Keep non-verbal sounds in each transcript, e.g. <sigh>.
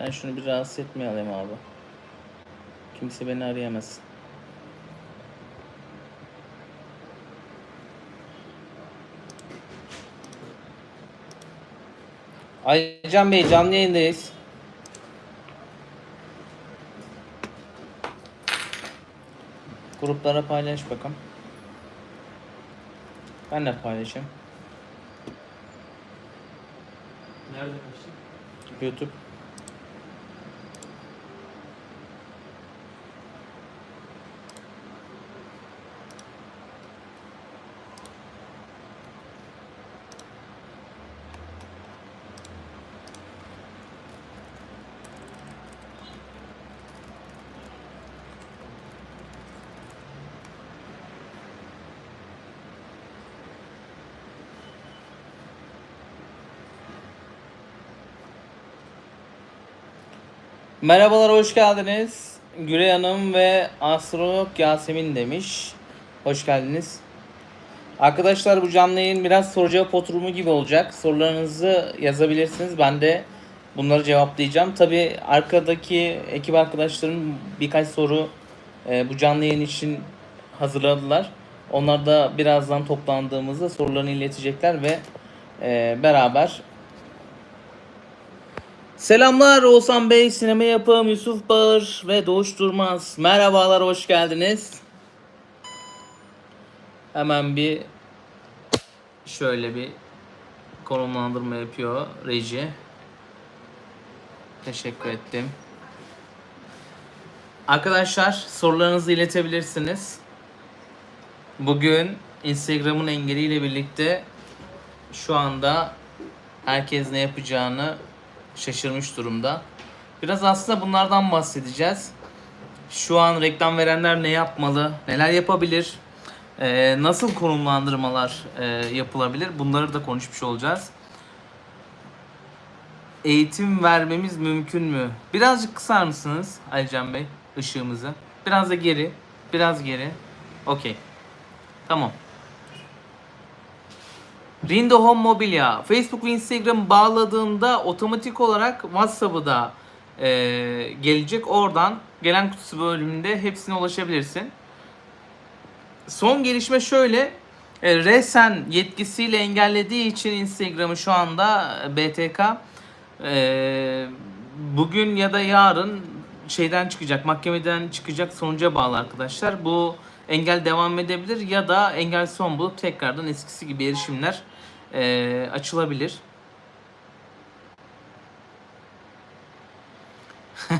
Ben şunu bir rahatsız etmeye alayım abi. Kimse beni arayamaz. Aycan Bey canlı yayındayız. Gruplara paylaş bakalım. Ben de paylaşayım. Nerede kaçtın? YouTube. Merhabalar, hoş geldiniz. Gülay Hanım ve Astronot Yasemin demiş. Hoş geldiniz. Arkadaşlar bu canlı yayın biraz soru cevap oturumu gibi olacak. Sorularınızı yazabilirsiniz. Ben de bunları cevaplayacağım. Tabi arkadaki ekip arkadaşlarım birkaç soru e, bu canlı yayın için hazırladılar. Onlar da birazdan toplandığımızda sorularını iletecekler ve e, beraber Selamlar Oğuzhan Bey, Sinema Yapım, Yusuf Bağır ve Doğuş Durmaz. Merhabalar, hoş geldiniz. Hemen bir şöyle bir konumlandırma yapıyor reji. Teşekkür ettim. Arkadaşlar sorularınızı iletebilirsiniz. Bugün Instagram'ın engeliyle birlikte şu anda herkes ne yapacağını şaşırmış durumda. Biraz aslında bunlardan bahsedeceğiz. Şu an reklam verenler ne yapmalı, neler yapabilir, ee, nasıl konumlandırmalar e, yapılabilir bunları da konuşmuş olacağız. Eğitim vermemiz mümkün mü? Birazcık kısar mısınız Alican Bey ışığımızı? Biraz da geri, biraz geri. Okey. Tamam. Rindo Home Mobilya, Facebook ve Instagram bağladığında otomatik olarak WhatsApp'ı da e, gelecek. Oradan gelen kutusu bölümünde hepsine ulaşabilirsin. Son gelişme şöyle. E, Resen yetkisiyle engellediği için Instagram'ı şu anda e, BTK e, bugün ya da yarın şeyden çıkacak, mahkemeden çıkacak sonuca bağlı arkadaşlar. Bu engel devam edebilir ya da engel son bulup tekrardan eskisi gibi erişimler e, açılabilir. <laughs>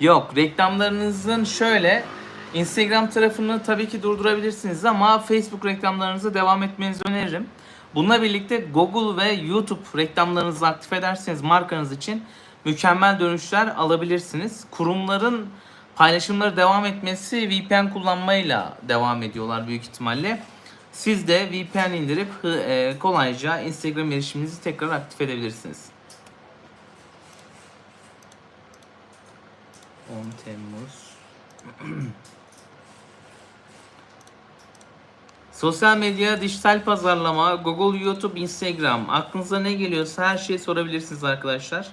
Yok reklamlarınızın şöyle Instagram tarafını tabii ki durdurabilirsiniz ama Facebook reklamlarınızı devam etmenizi öneririm. Bununla birlikte Google ve YouTube reklamlarınızı aktif ederseniz markanız için mükemmel dönüşler alabilirsiniz. Kurumların paylaşımları devam etmesi VPN kullanmayla devam ediyorlar büyük ihtimalle. Siz de VPN indirip e, kolayca Instagram erişiminizi tekrar aktif edebilirsiniz. 10 Temmuz <clears throat> Sosyal medya, dijital pazarlama, Google, YouTube, Instagram. Aklınıza ne geliyorsa her şeyi sorabilirsiniz arkadaşlar.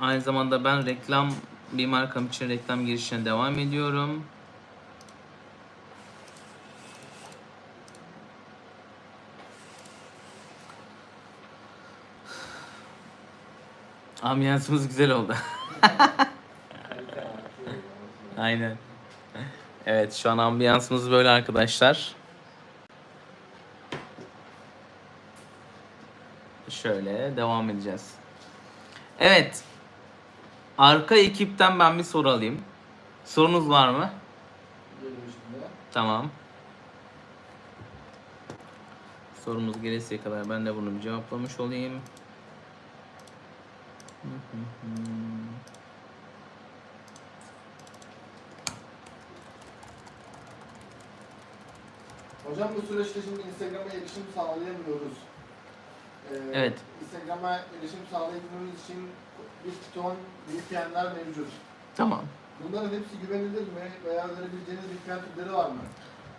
Aynı zamanda ben reklam bir markam için reklam girişine devam ediyorum. <sighs> Ambiyansımız güzel oldu. <laughs> Aynen. Evet şu an ambiyansımız böyle arkadaşlar. Şöyle devam edeceğiz. Evet. Arka ekipten ben bir soru alayım. Sorunuz var mı? Tamam. Sorumuz gelesiye kadar ben de bunu bir cevaplamış olayım. Hı hı hı. Hocam bu süreçte şimdi Instagram'a erişim sağlayamıyoruz. Ee, Evet. Instagram'a erişim sağlayabilmemiz için bir ton VPN'ler mevcut. Tamam. Bunların hepsi güvenilir mi veya verebileceğiniz türleri var mı?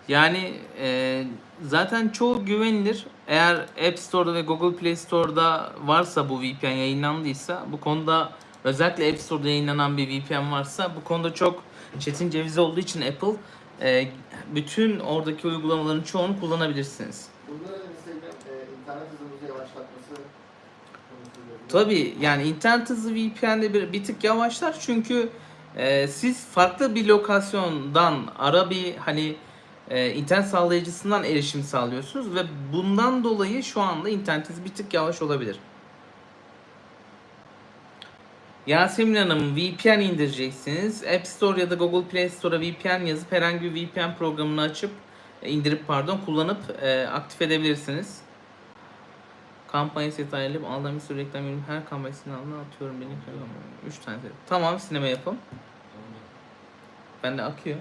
Yani e, zaten çoğu güvenilir. Eğer App Store'da ve Google Play Store'da varsa bu VPN yayınlandıysa bu konuda özellikle App Store'da yayınlanan bir VPN varsa bu konuda çok çetin ceviz olduğu için Apple e, bütün oradaki uygulamaların çoğunu kullanabilirsiniz. Bunların Instagram e, internet hızımızı yavaşlatması konusunda bir- Tabii yani internet hızı VPN'de bir, bir tık yavaşlar çünkü e, siz farklı bir lokasyondan ara bir hani e, internet sağlayıcısından erişim sağlıyorsunuz ve bundan dolayı şu anda internetiniz bir tık yavaş olabilir. Yasemin Hanım VPN indireceksiniz. App Store ya da Google Play Store'a VPN yazıp herhangi bir VPN programını açıp e, indirip pardon kullanıp e, aktif edebilirsiniz. Kampanya set ayarlayıp aldığım bir sürü reklam ürün her kampanyasını alına atıyorum benim. 3 tane. Tamam sinema yapım. Bende akıyor.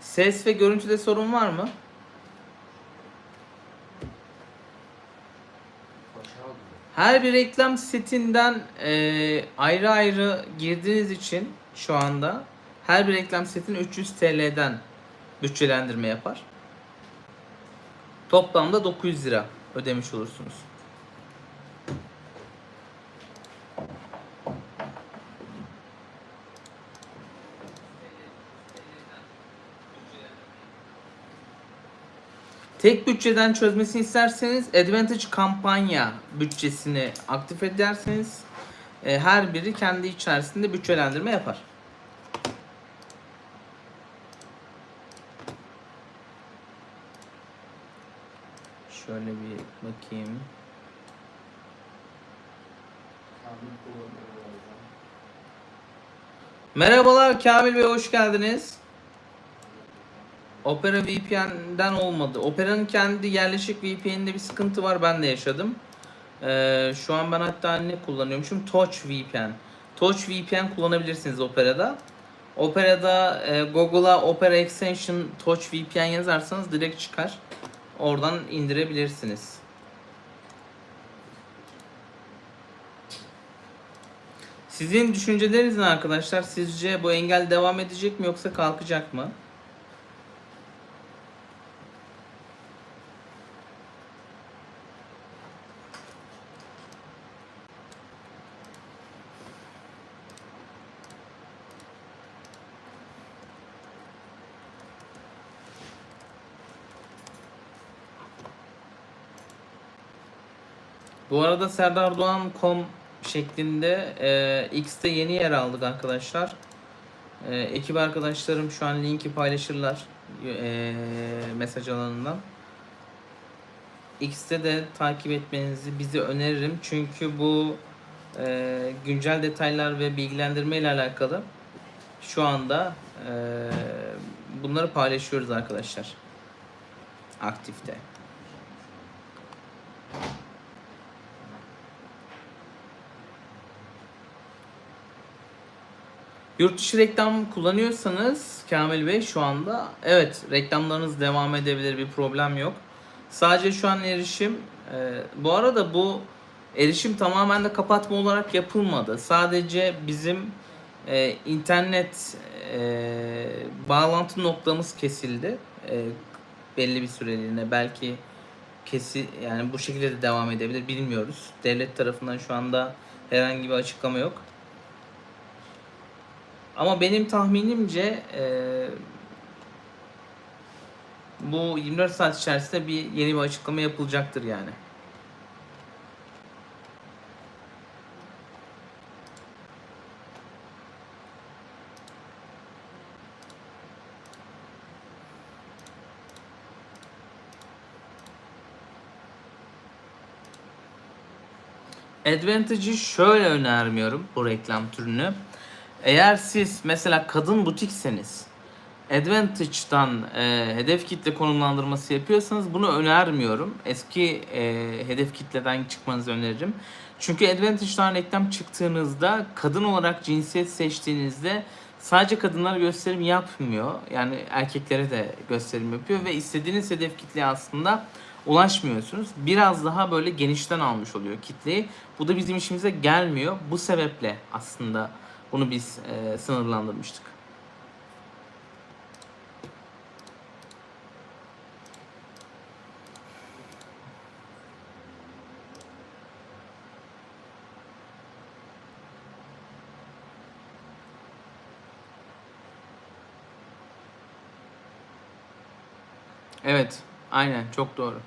Ses ve görüntüde sorun var mı? Her bir reklam setinden e, ayrı ayrı girdiğiniz için şu anda her bir reklam setin 300 TL'den bütçelendirme yapar. Toplamda 900 lira ödemiş olursunuz. Tek bütçeden çözmesini isterseniz Advantage kampanya bütçesini aktif ederseniz e, her biri kendi içerisinde bütçelendirme yapar. Şöyle bir bakayım. Merhabalar Kamil Bey hoş geldiniz. Opera VPN'den olmadı. Opera'nın kendi yerleşik VPN'inde bir sıkıntı var. Ben de yaşadım. Ee, şu an ben hatta ne kullanıyormuşum? Touch VPN. Touch VPN kullanabilirsiniz Opera'da. Opera'da e, Google'a Opera Extension Touch VPN yazarsanız direkt çıkar. Oradan indirebilirsiniz. Sizin düşünceleriniz ne arkadaşlar? Sizce bu engel devam edecek mi yoksa kalkacak mı? Bu arada Serdar Doğan.com şeklinde e, X'te yeni yer aldık arkadaşlar. E, ekip arkadaşlarım şu an linki paylaşırlar e, mesaj alanından. X'te de takip etmenizi bizi öneririm. Çünkü bu e, güncel detaylar ve bilgilendirme ile alakalı şu anda e, bunları paylaşıyoruz arkadaşlar. Aktifte. Yurt dışı reklam kullanıyorsanız Kamil Bey şu anda evet reklamlarınız devam edebilir bir problem yok. Sadece şu an erişim e, bu arada bu erişim tamamen de kapatma olarak yapılmadı. Sadece bizim e, internet e, bağlantı noktamız kesildi. E, belli bir süreliğine belki kesi yani bu şekilde de devam edebilir bilmiyoruz. Devlet tarafından şu anda herhangi bir açıklama yok. Ama benim tahminimce e, bu 24 saat içerisinde bir yeni bir açıklama yapılacaktır yani. Advantage'ı şöyle önermiyorum bu reklam türünü. Eğer siz mesela kadın butikseniz Advantage'dan e, hedef kitle konumlandırması yapıyorsanız bunu önermiyorum. Eski e, hedef kitleden çıkmanızı öneririm. Çünkü Advantage'dan reklam çıktığınızda kadın olarak cinsiyet seçtiğinizde sadece kadınlara gösterim yapmıyor. Yani erkeklere de gösterim yapıyor ve istediğiniz hedef kitleye aslında ulaşmıyorsunuz. Biraz daha böyle genişten almış oluyor kitleyi. Bu da bizim işimize gelmiyor. Bu sebeple aslında Bunu biz e, sınırlandırmıştık. Evet, aynen çok doğru.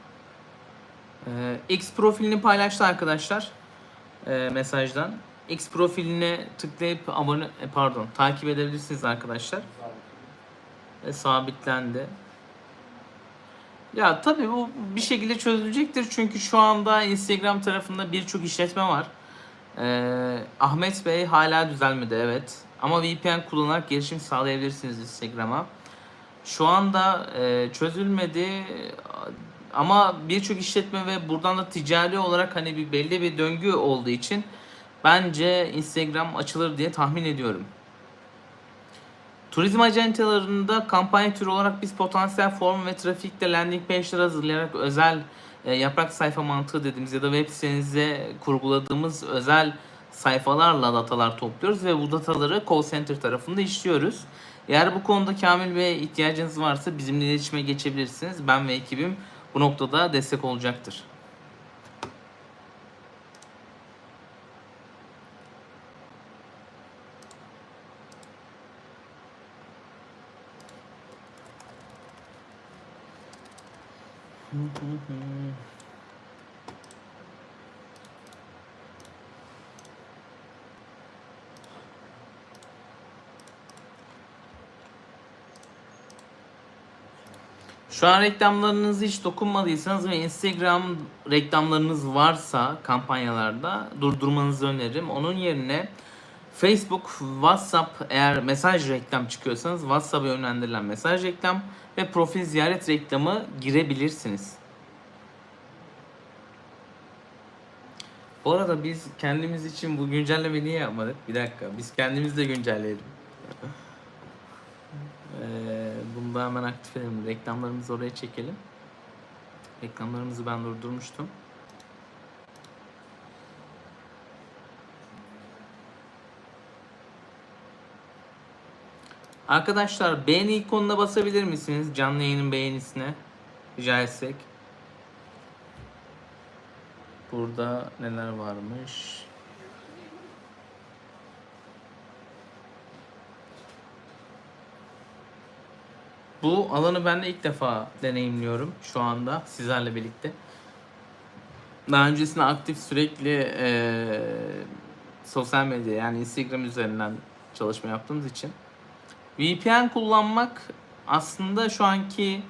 Ee, X profilini paylaştı arkadaşlar e, mesajdan. X profiline tıklayıp abone e, pardon takip edebilirsiniz arkadaşlar. E, sabitlendi. Ya tabii bu bir şekilde çözülecektir çünkü şu anda Instagram tarafında birçok işletme var. Ee, Ahmet Bey hala düzelmedi evet. Ama VPN kullanarak erişim sağlayabilirsiniz Instagram'a. Şu anda e, çözülmedi ama birçok işletme ve buradan da ticari olarak hani bir belli bir döngü olduğu için bence Instagram açılır diye tahmin ediyorum. Turizm ajantalarında kampanya türü olarak biz potansiyel form ve trafikte landing page'ler hazırlayarak özel e, yaprak sayfa mantığı dediğimiz ya da web sitenize kurguladığımız özel sayfalarla datalar topluyoruz ve bu dataları call center tarafında işliyoruz. Eğer bu konuda Kamil Bey'e ihtiyacınız varsa bizimle iletişime geçebilirsiniz. Ben ve ekibim bu noktada destek olacaktır. Şu an reklamlarınızı hiç dokunmadıysanız ve Instagram reklamlarınız varsa kampanyalarda durdurmanızı öneririm. Onun yerine Facebook, WhatsApp eğer mesaj reklam çıkıyorsanız WhatsApp'a yönlendirilen mesaj reklam ve profil ziyaret reklamı girebilirsiniz. Bu arada biz kendimiz için bu güncelleme niye yapmadık? Bir dakika biz kendimiz de güncelleyelim. Ee, bunu da hemen aktif edelim. Reklamlarımızı oraya çekelim. Reklamlarımızı ben durdurmuştum. Arkadaşlar beğeni ikonuna basabilir misiniz? Canlı yayının beğenisine. Rica etsek. Burada neler varmış? Bu alanı ben de ilk defa deneyimliyorum şu anda sizlerle birlikte. Daha öncesinde aktif sürekli eee, sosyal medya yani Instagram üzerinden çalışma yaptığımız için VPN kullanmak aslında şu anki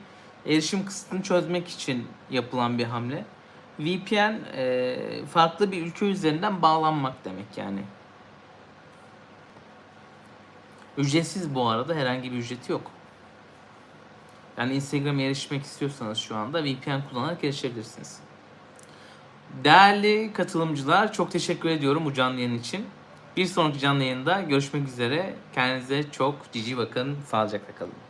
erişim kısıtını çözmek için yapılan bir hamle. VPN eee, farklı bir ülke üzerinden bağlanmak demek yani. Ücretsiz bu arada herhangi bir ücreti yok. Yani Instagram'a erişmek istiyorsanız şu anda VPN kullanarak erişebilirsiniz. Değerli katılımcılar çok teşekkür ediyorum bu canlı yayın için. Bir sonraki canlı yayında görüşmek üzere. Kendinize çok cici bakın. Sağlıcakla kalın.